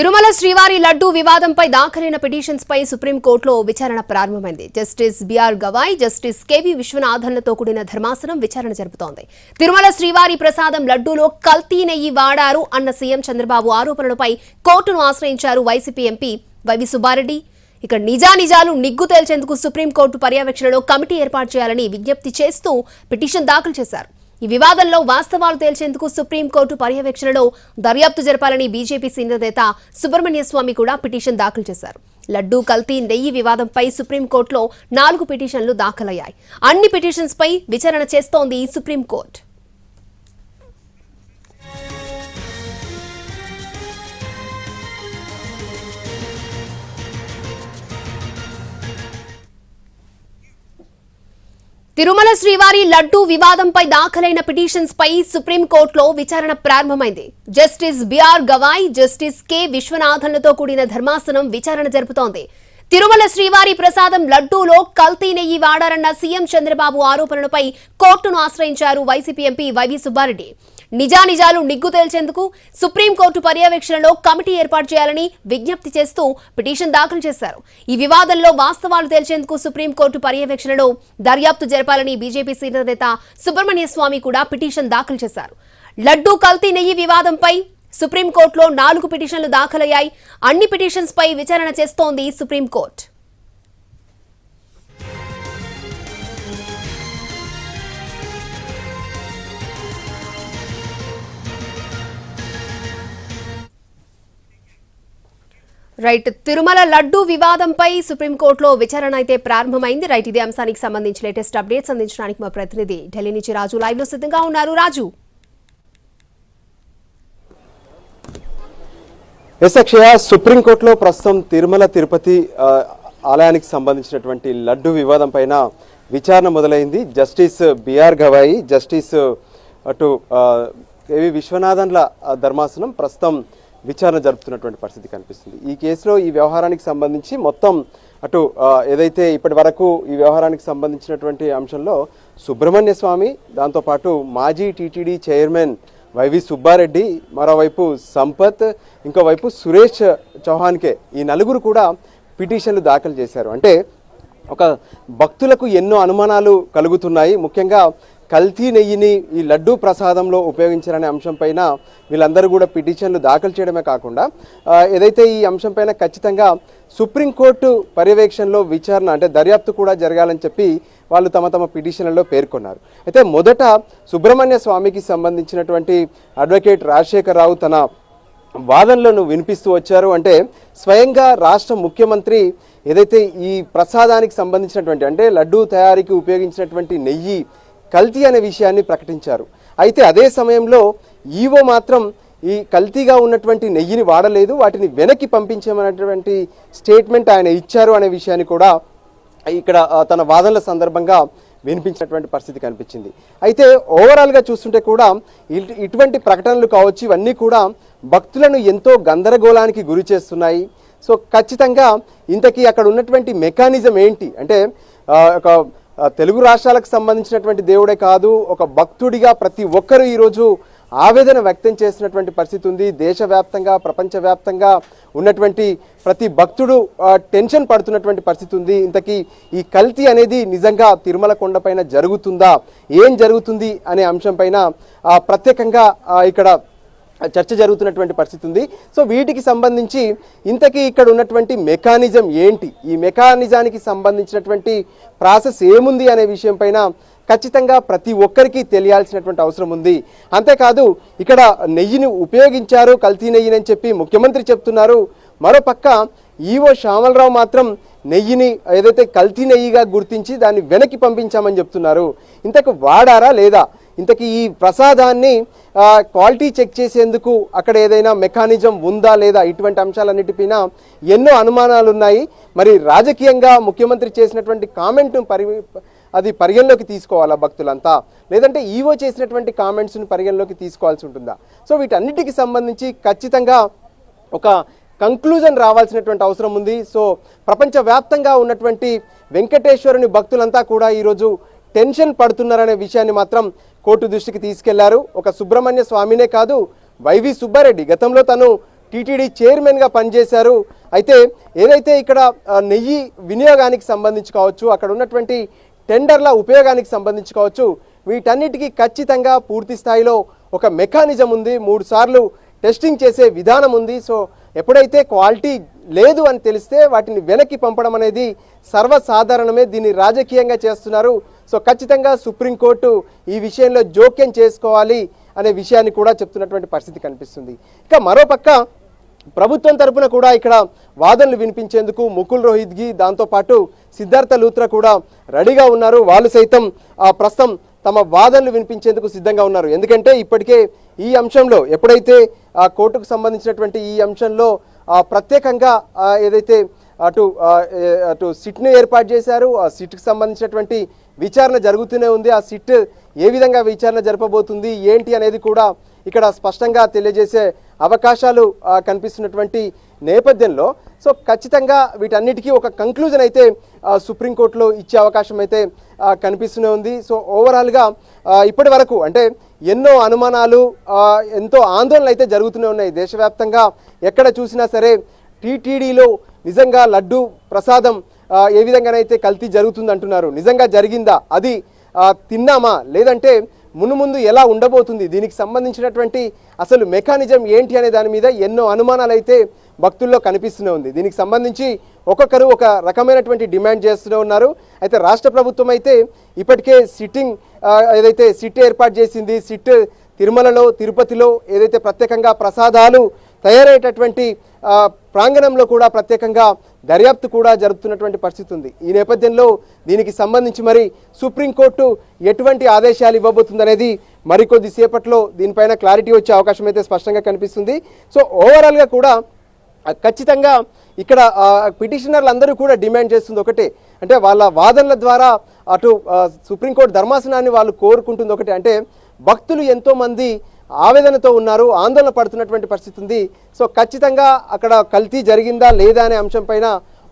తిరుమల శ్రీవారి లడ్డూ వివాదంపై దాఖలైన పిటిషన్స్ పై సుప్రీంకోర్టులో విచారణ ప్రారంభమైంది. Justice BR Gavai justice KV విశ్వనాథన్లతో కూడిన ధర్మాసనం విచారణ జరుపుతోంది. తిరుమల శ్రీవారి ప్రసాదం లడ్డూలో కల్తీ నెయ్యి వాడారు అన్న సీఎం చంద్రబాబు ఆరోపణలపై కోర్టును ఆశ్రయించారు వైసీపీ ఎంపీ వైవి సుబ్బారెడ్డి. ఇక నిజానిజాలు నిగ్గు తేల్చేందుకు సుప్రీంకోర్టు పర్యవేక్షణలో కమిటీ ఏర్పాటు చేయాలని విజ్ఞప్తి చేస్తూ పిటిషన్ దాఖలు చేశారు. ఈ వివాదంలో వాస్తవాలు తేల్చేందుకు సుప్రీంకోర్టు పర్యవేక్షణలో దర్యాప్తు జరపాలని బీజేపీ సీనియర్ నేత సుబ్రహ్మణ్య స్వామి కూడా పిటిషన్ దాఖలు చేశారు. లడ్డూ కల్తీ నెయ్యి వివాదంపై సుప్రీంకోర్టులో నాలుగు పిటిషన్లు దాఖలయ్యాయి. అన్ని పిటిషన్స్పై విచారణ చేస్తోంది సుప్రీంకోర్టు. తిరుమల శ్రీవారి లడ్డూ వివాదంపై దాఖలైన పిటిషన్స్ పై సుప్రీంకోర్టులో విచారణ ప్రారంభమైంది. Justice BR Gavai justice K విశ్వనాథన్లతో కూడిన ధర్మాసనం విచారణ జరుపుతోంది. తిరుమల శ్రీవారి ప్రసాదం లడ్డూలో కల్తీ నెయ్యి వాడారన్న సీఎం చంద్రబాబు ఆరోపణలపై కోర్టును ఆశ్రయించారు వైసీపీ ఎంపీ వైవి సుబ్బారెడ్డి. నిజానిజాలు నిగ్గు తేల్చేందుకు సుప్రీంకోర్టు పర్యవేక్షణలో కమిటీ ఏర్పాటు చేయాలని విజ్ఞప్తి చేస్తూ పిటిషన్ దాఖలు చేశారు. ఈ వివాదంలో వాస్తవాలు తేల్చేందుకు సుప్రీంకోర్టు పర్యవేక్షణలో దర్యాప్తు జరపాలని బీజేపీ సీనియర్ నేత సుబ్రహ్మణ్య స్వామి కూడా పిటిషన్ దాఖలు చేశారు. లడ్డూ కల్తీ నెయ్యి వివాదంపై సుప్రీంకోర్టులో నాలుగు పిటిషన్లు దాఖలయ్యాయి. అన్ని పిటిషన్స్ పై విచారణ చేస్తోంది సుప్రీంకోర్టు. రైట్ తిరుమల లడ్డూ వివాదంపై సుప్రీంకోర్టులో విచారణ అయితే ప్రారంభమైంది. రైట్ ఇదే అంశానికి సంబంధించి లేటెస్ట్ అప్డేట్స్ అందించడానికి మా ప్రతినిధి ఢిల్లీ నుంచి రాజు లైవ్లో సిద్ధంగా ఉన్నారు. రాజు. ఎస్ అక్షయ సుప్రీంకోర్టులో ప్రస్తుతం తిరుమల తిరుపతి ఆలయానికి సంబంధించినటువంటి లడ్డు వివాదం పైన విచారణ మొదలైంది. జస్టిస్ బిఆర్ గవాయి జస్టిస్ అటు ఆ, కేవి విశ్వనాథన్ల ధర్మాసనం ప్రస్తుతం విచారణ జరుపుతున్నటువంటి పరిస్థితి కనిపిస్తుంది. ఈ కేసులో ఈ వ్యవహారానికి సంబంధించి మొత్తం అటు ఏదైతే ఇప్పటి వరకు ఈ వ్యవహారానికి సంబంధించినటువంటి అంశంలో సుబ్రహ్మణ్య స్వామి దాంతోపాటు మాజీ టీటీడీ చైర్మన్ వైవి సుబ్బారెడ్డి మరోవైపు సంపత్ ఇంకోవైపు సురేష్ చౌహాన్కే ఈ నలుగురు కూడా పిటిషన్లు దాఖలు చేశారు. అంటే ఒక భక్తులకు ఎన్నో అనుమానాలు కలుగుతున్నాయి. ముఖ్యంగా కల్తీ నెయ్యిని ఈ లడ్డూ ప్రసాదంలో ఉపయోగించారనే అంశంపైన వీళ్ళందరూ కూడా పిటిషన్లు దాఖలు చేయడమే కాకుండా ఏదైతే ఈ అంశంపైన ఖచ్చితంగా సుప్రీంకోర్టు పర్యవేక్షణలో విచారణ అంటే దర్యాప్తు కూడా జరగాలని చెప్పి వాళ్ళు తమ తమ పిటిషన్లలో పేర్కొన్నారు. అయితే మొదట సుబ్రహ్మణ్య స్వామికి సంబంధించినటువంటి అడ్వకేట్ రాజశేఖర రావు తన వాదనలను వినిపిస్తూ వచ్చారు. అంటే స్వయంగా రాష్ట్ర ముఖ్యమంత్రి ఏదైతే ఈ ప్రసాదానికి సంబంధించినటువంటి అంటే లడ్డూ తయారీకి ఉపయోగించినటువంటి నెయ్యి కల్తీ అనే విషయాన్ని ప్రకటించారు. అయితే అదే సమయంలో ఈవో మాత్రం ఈ కల్తీగా ఉన్నటువంటి నెయ్యిని వాడలేదు వాటిని వెనక్కి పంపించమనేటువంటి స్టేట్మెంట్ ఆయన ఇచ్చారు అనే విషయాన్ని కూడా ఇక్కడ తన వాదనల సందర్భంగా వినిపించినటువంటి పరిస్థితి కనిపించింది. అయితే ఓవరాల్గా చూస్తుంటే కూడా ఇటువంటి ప్రకటనలు కావచ్చు ఇవన్నీ కూడా భక్తులను ఎంతో గందరగోళానికి గురి చేస్తున్నాయి. సో ఖచ్చితంగా ఇంతకీ అక్కడ ఉన్నటువంటి మెకానిజం ఏంటి? అంటే ఒక తెలుగు రాష్ట్రాలకు సంబంధించినటువంటి దేవుడే కాదు ఒక భక్తుడిగా ప్రతి ఒక్కరూ ఈరోజు ఆవేదన వ్యక్తం చేసినటువంటి పరిస్థితి ఉంది. దేశవ్యాప్తంగా ప్రపంచవ్యాప్తంగా ఉన్నటువంటి ప్రతి భక్తుడు టెన్షన్ పడుతున్నటువంటి పరిస్థితి ఉంది. ఇంతకీ ఈ కల్తీ అనేది నిజంగా తిరుమల కొండపైన జరుగుతుందా? ఏం జరుగుతుంది అనే అంశం పైన ప్రత్యేకంగా ఇక్కడ చర్చ జరుగుతున్నటువంటి పరిస్థితి ఉంది. సో వీటికి సంబంధించి ఇంతకీ ఇక్కడ ఉన్నటువంటి మెకానిజం ఏంటి? ఈ మెకానిజానికి సంబంధించినటువంటి ప్రాసెస్ ఏముంది అనే విషయం పైన ఖచ్చితంగా ప్రతి ఒక్కరికి తెలియాల్సినటువంటి అవసరం ఉంది. అంతేకాదు ఇక్కడ నెయ్యిని ఉపయోగించారు కల్తీ నెయ్యిని అని చెప్పి ముఖ్యమంత్రి చెప్తున్నారు. మరోపక్క ఈవో శ్యామలరావు మాత్రం నెయ్యిని ఏదైతే కల్తీ నెయ్యిగా గుర్తించి దాన్ని వెనక్కి పంపించామని చెప్తున్నారు. ఇంతకు వాడారా లేదా? ఇంతకీ ఈ ప్రసాదాన్ని క్వాలిటీ చెక్ చేసేందుకు అక్కడ ఏదైనా మెకానిజం ఉందా లేదా ఇటువంటి అంశాలన్నిటిపైన ఎన్నో అనుమానాలు ఉన్నాయి మరి రాజకీయంగా ముఖ్యమంత్రి చేసినటువంటి కామెంట్ను పరి అది పరిగణలోకి తీసుకోవాలా భక్తులంతా? లేదంటే ఈవో చేసినటువంటి కామెంట్స్ని పరిగణలోకి తీసుకోవాల్సి ఉంటుందా? సో వీటన్నిటికి సంబంధించి ఖచ్చితంగా ఒక కంక్లూజన్ రావాల్సినటువంటి అవసరం ఉంది. సో ప్రపంచవ్యాప్తంగా ఉన్నటువంటి వెంకటేశ్వరుని భక్తులంతా కూడా ఈరోజు టెన్షన్ పడుతున్నారనే విషయాన్ని మాత్రం కోర్టు దృష్టికి తీసుకెళ్ళారు. ఒక సుబ్రహ్మణ్య స్వామినే కాదు వైవి సుబ్బారెడ్డి. గతంలో తను టీటీడీ చైర్మన్గా పనిచేశారు. అయితే ఏదైతే ఇక్కడ నెయ్యి వినియోగానికి సంబంధించి కావచ్చు అక్కడ ఉన్నటువంటి టెండర్ల ఉపయోగానికి సంబంధించి కావచ్చు వీటన్నిటికీ ఖచ్చితంగా పూర్తి స్థాయిలో ఒక మెకానిజం ఉంది. మూడు సార్లు టెస్టింగ్ చేసే విధానం ఉంది. సో ఎప్పుడైతే క్వాలిటీ లేదు అని తెలిస్తే వాటిని వెనక్కి పంపడం అనేది సర్వసాధారణమే దీన్ని రాజకీయంగా చేస్తున్నారు. సో ఖచ్చితంగా సుప్రీంకోర్టు ఈ విషయంలో జోక్యం చేసుకోవాలి అనే విషయాన్ని కూడా చెప్తున్నటువంటి పరిస్థితి కనిపిస్తుంది. ఇక మరోపక్క ప్రభుత్వం తరపున కూడా ఇక్కడ వాదనలు వినిపించేందుకు ముకుల్ రోహిత్గి దాంతోపాటు సిద్ధార్థ లూత్రా కూడా రెడీగా ఉన్నారు. వాళ్ళు సైతం ఆ, ప్రస్తుతం తమ వాదనలు వినిపించేందుకు సిద్ధంగా ఉన్నారు. ఎందుకంటే ఇప్పటికే ఈ అంశంలో ఎప్పుడైతే ఆ కోర్టుకు సంబంధించినటువంటి ఈ అంశంలో ప్రత్యేకంగా ఏదైతే అటు అటు సిట్ను ఏర్పాటు చేశారు ఆ సిట్కి సంబంధించినటువంటి విచారణ జరుగుతూనే ఉంది. ఆ సిట్ ఏ విధంగా విచారణ జరపబోతుంది ఏంటి అనేది కూడా ఇక్కడ స్పష్టంగా తెలియజేసే అవకాశాలు కనిపిస్తున్నటువంటి నేపథ్యంలో. సో ఖచ్చితంగా వీటన్నిటికీ ఒక కంక్లూజన్ అయితే సుప్రీంకోర్టులో ఇచ్చే అవకాశం అయితే కనిపిస్తూనే ఉంది. సో ఓవరాల్గా ఇప్పటి వరకు అంటే ఎన్నో అనుమానాలు ఎంతో ఆందోళనలు అయితే జరుగుతూనే ఉన్నాయి. దేశవ్యాప్తంగా ఎక్కడ చూసినా సరే టీటీడీలో నిజంగా లడ్డు ప్రసాదం ఏ విధంగానైతే కల్తీ జరుగుతుంది అంటున్నారు నిజంగా జరిగిందా అది తిన్నామా లేదంటే మును ముందు ఎలా ఉండబోతుంది? దీనికి సంబంధించినటువంటి అసలు మెకానిజం ఏంటి అనే దాని మీద ఎన్నో అనుమానాలు అయితే భక్తుల్లో కనిపిస్తూనే ఉంది. దీనికి సంబంధించి ఒక్కొక్కరు ఒక రకమైనటువంటి డిమాండ్ చేస్తూనే ఉన్నారు. అయితే రాష్ట్ర ప్రభుత్వం అయితే ఇప్పటికే సిట్టింగ్ ఏదైతే సిట్ ఏర్పాటు చేసింది సిట్ తిరుమలలో తిరుపతిలో ఏదైతే ప్రత్యేకంగా ప్రసాదాలు తయారయ్యేటటువంటి ప్రాంగణంలో కూడా ప్రత్యేకంగా దర్యాప్తు కూడా జరుపుతున్నటువంటి పరిస్థితి ఉంది. ఈ నేపథ్యంలో దీనికి సంబంధించి మరి సుప్రీంకోర్టు ఎటువంటి ఆదేశాలు ఇవ్వబోతుందనేది మరికొద్ది సేపట్లో దీనిపైన క్లారిటీ వచ్చే అవకాశం అయితే స్పష్టంగా కనిపిస్తుంది. సో ఓవరాల్గా కూడా ఖచ్చితంగా ఇక్కడ పిటిషనర్లు అందరూ కూడా డిమాండ్ చేస్తుంది ఒకటే. అంటే వాళ్ళ వాదనల ద్వారా అటు సుప్రీంకోర్టు ధర్మాసనాన్ని వాళ్ళు కోరుకుంటుంది ఒకటే. అంటే భక్తులు ఎంతోమంది ఆవేదనతో ఉన్నారు ఆందోళన పడుతున్నటువంటి పరిస్థితి ఉంది. సో ఖచ్చితంగా అక్కడ కల్తీ జరిగిందా లేదా అనే అంశం పైన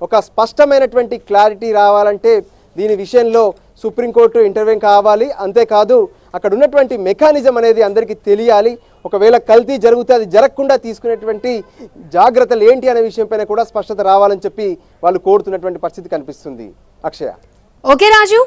ఒక స్పష్టమైనటువంటి క్లారిటీ రావాలంటే దీని విషయంలో సుప్రీంకోర్టు ఇంటర్వ్యూ కావాలి. అంతేకాదు అక్కడ ఉన్నటువంటి మెకానిజం అనేది అందరికీ తెలియాలి. ఒకవేళ కల్తీ జరిగితే అది జరగకుండా తీసుకునేటువంటి జాగ్రత్తలు ఏంటి అనే విషయంపైన కూడా స్పష్టత రావాలని చెప్పి వాళ్ళు కోరుతున్నటువంటి పరిస్థితి కనిపిస్తుంది. అక్షయ. ఓకే రాజు.